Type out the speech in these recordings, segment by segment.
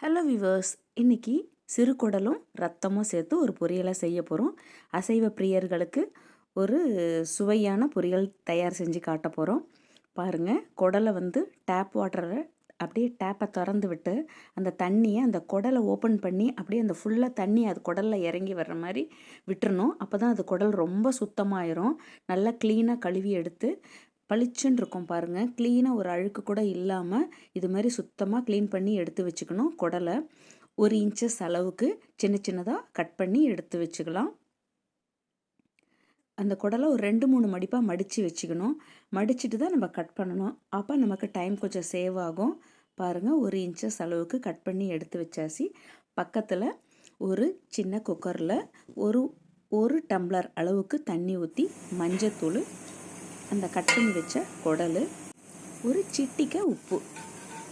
Hello viewers இன்னைக்கு சிறு குடலும் ரத்தமும் சேர்த்து ஒரு பொரியலை செய்ய போகிறோம் அசைவ பிரியர்களுக்கு ஒரு சுவையான பொரியல் தயார் செஞ்சு காட்ட போகிறோம் பாருங்கள் குடலை வந்து டேப் வாட்டரை அப்படியே டேப்பை திறந்து விட்டு அந்த தண்ணியை அந்த குடலை ஓப்பன் பண்ணி அப்படியே அந்த ஃபுல்லாக தண்ணி அது குடலில் இறங்கி வர்ற மாதிரி விட்டுறணும். அப்போ தான் அது குடல் ரொம்ப சுத்தமாயிரும். நல்லா க்ளீனாக கழுவி எடுத்து பளிச்சுன்னு இருக்கும் பாருங்கள் க்ளீனாக ஒரு அழுக்கு கூட இல்லாமல் இது மாதிரி சுத்தமாக க்ளீன் பண்ணி எடுத்து வச்சுக்கணும். குடலை ஒரு இன்ச்சஸ் அளவுக்கு சின்ன சின்னதாக கட் பண்ணி எடுத்து வச்சுக்கலாம். அந்த குடலை ஒரு ரெண்டு மூணு மடிப்பாக மடித்து வச்சுக்கணும். மடிச்சுட்டு தான் நம்ம கட் பண்ணணும். அப்போ நமக்கு டைம் கொஞ்சம் சேவ் ஆகும். பாருங்கள் ஒரு இன்ச்சஸ் அளவுக்கு கட் பண்ணி எடுத்து வச்சாச்சு. பக்கத்தில் ஒரு சின்ன குக்கரில் ஒரு ஒரு டம்ளர் அளவுக்கு தண்ணி ஊற்றி மஞ்சத்தூள் அந்த கட் பண்ணி வச்ச குடல் ஒரு சிட்டிக்க உப்பு.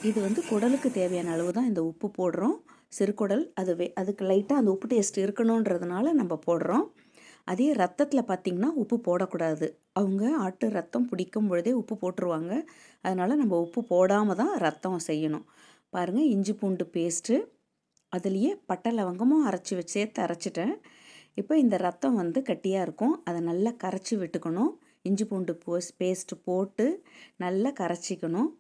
இது வந்து குடலுக்கு தேவையான அளவு தான் இந்த உப்பு போடுறோம். சிறுகுடல் அது வே அதுக்கு லைட்டாக அந்த உப்பு டேஸ்ட் இருக்கணுன்றதுனால நம்ம போடுறோம். அதே ரத்தத்தில் பார்த்திங்கன்னா உப்பு போடக்கூடாது. அவங்க ஆட்டு ரத்தம் பிடிக்கும் பொழுதே உப்பு போட்டுருவாங்க. அதனால் நம்ம உப்பு போடாமல் தான் ரத்தம் செய்யணும். பாருங்கள் இஞ்சி பூண்டு பேஸ்ட்டு அதுலேயே பட்டை லவங்கமும் அரைச்சி வச்சு சேர்த்து அரைச்சிட்டேன். இப்போ இந்த ரத்தம் வந்து கட்டியாக இருக்கும். அதை நல்லா கரைச்சி விட்டுக்கணும். இஞ்சி பூண்டு போஸ் பேஸ்ட்டு போட்டு நல்லா கரைச்சிக்கணும்.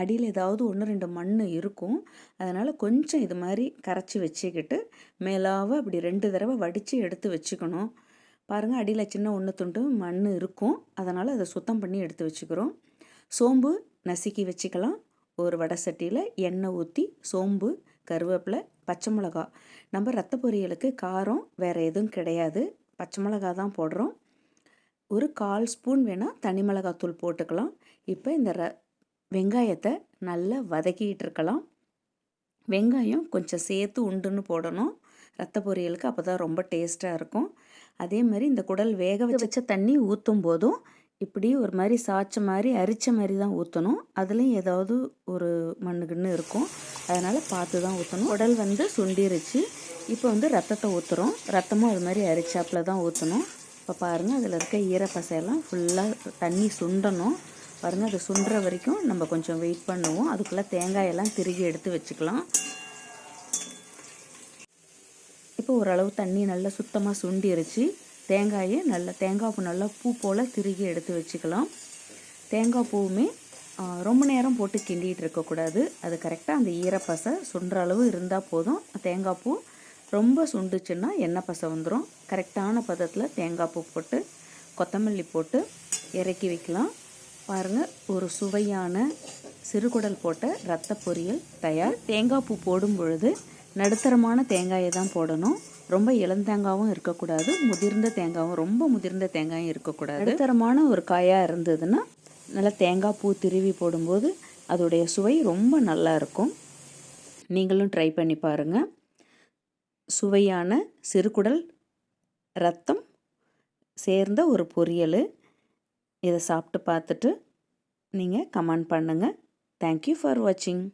அடியில் ஏதாவது ஒன்று ரெண்டு மண் இருக்கும். அதனால் கொஞ்சம் இது மாதிரி கரைச்சி வச்சுக்கிட்டு மேலாக அப்படி ரெண்டு தடவை வடித்து எடுத்து வச்சுக்கணும். பாருங்கள் அடியில் சின்ன ஒன்று துண்டு மண் இருக்கும். அதனால் அதை சுத்தம் பண்ணி எடுத்து வச்சுக்கிறோம். சோம்பு நசுக்கி வச்சுக்கலாம். ஒரு வடை சட்டியில் எண்ணெய் ஊற்றி சோம்பு கருவேப்பிலை பச்சை மிளகா நம்ம ரத்த பொரியலுக்கு காரம் வேறு எதுவும் கிடையாது. பச்சை மிளகா தான் போடுறோம். ஒரு கால் ஸ்பூன் வேணால் தனி மிளகாத்தூள் போட்டுக்கலாம். இப்போ இந்த ர வெங்காயத்தை நல்லா வதக்கிக்கிட்டு இருக்கலாம். வெங்காயம் கொஞ்சம் சேர்த்து உண்டுன்னு போடணும். ரத்த பொரியலுக்கு அப்போ தான் ரொம்ப டேஸ்ட்டாக இருக்கும். அதே மாதிரி இந்த குடல் வேக வச்ச தண்ணி ஊற்றும் போதும். இப்படி ஒரு மாதிரி சாய்ச்ச மாதிரி அரிச்ச மாதிரி தான் ஊற்றணும் அதுலேயும் ஏதாவது ஒரு மண்ணுக்குன்னு இருக்கும். அதனால் பார்த்து தான் ஊற்றணும் உடல் வந்து சுண்டிருச்சு. இப்போ வந்து ரத்தத்தை ஊற்றுறோம் ரத்தமும் அது மாதிரி அரிச்சாப்பில் தான் ஊற்றணும் இப்போ பாருங்கள் அதில் இருக்க ஈரப்பசையெல்லாம் ஃபுல்லாக தண்ணி சுண்டணும். பாருங்கள் அது சுண்டுற வரைக்கும் நம்ம கொஞ்சம் வெயிட் பண்ணுவோம். அதுக்குள்ளே தேங்காயெல்லாம் திருகி எடுத்து வச்சுக்கலாம். இப்போ ஓரளவு தண்ணி நல்லா சுத்தமாக சுண்டிருச்சு. தேங்காயை நல்லா தேங்காய் பூ நல்லா பூ போல் திருகி எடுத்து வச்சுக்கலாம். தேங்காய் பூவுமே ரொம்ப நேரம் போட்டு கிண்டிகிட்டு இருக்கக்கூடாது. அது கரெக்டாக அந்த ஈரப்பசை சுண்டுற அளவு இருந்தால் போதும். தேங்காய் பூ ரொம்ப சுண்டுச்சுன்னா எண்ணெய் பசை வந்துடும் கரெக்டான பதத்தில் தேங்காய் பூ போட்டு கொத்தமல்லி போட்டு இறக்கி வைக்கலாம். பாருங்கள் ஒரு சுவையான சிறுகுடல் போட்ட ரத்த பொரியல் தயார். தேங்காய் பூ போடும் பொழுது நடுத்தரமான தேங்காயை தான் போடணும். ரொம்ப இளந்தேங்காவும் இருக்கக்கூடாது. முதிர்ந்த தேங்காயும் ரொம்ப முதிர்ந்த தேங்காயும் இருக்கக்கூடாது. நடுத்தரமான ஒரு காயாக இருந்ததுன்னா நல்லா தேங்காய் பூ திருவி போடும்போது அதோடைய சுவை ரொம்ப நல்லா இருக்கும். நீங்களும் ட்ரை பண்ணி பாருங்கள் சுவையான சிறுகுடல் ரத்தம் சேர்ந்த ஒரு பொரியல். இதை சாப்பிட்டு பார்த்துட்டு நீங்கள் கமெண்ட் பண்ணுங்கள் தேங்க்யூ ஃபார் வாட்சிங்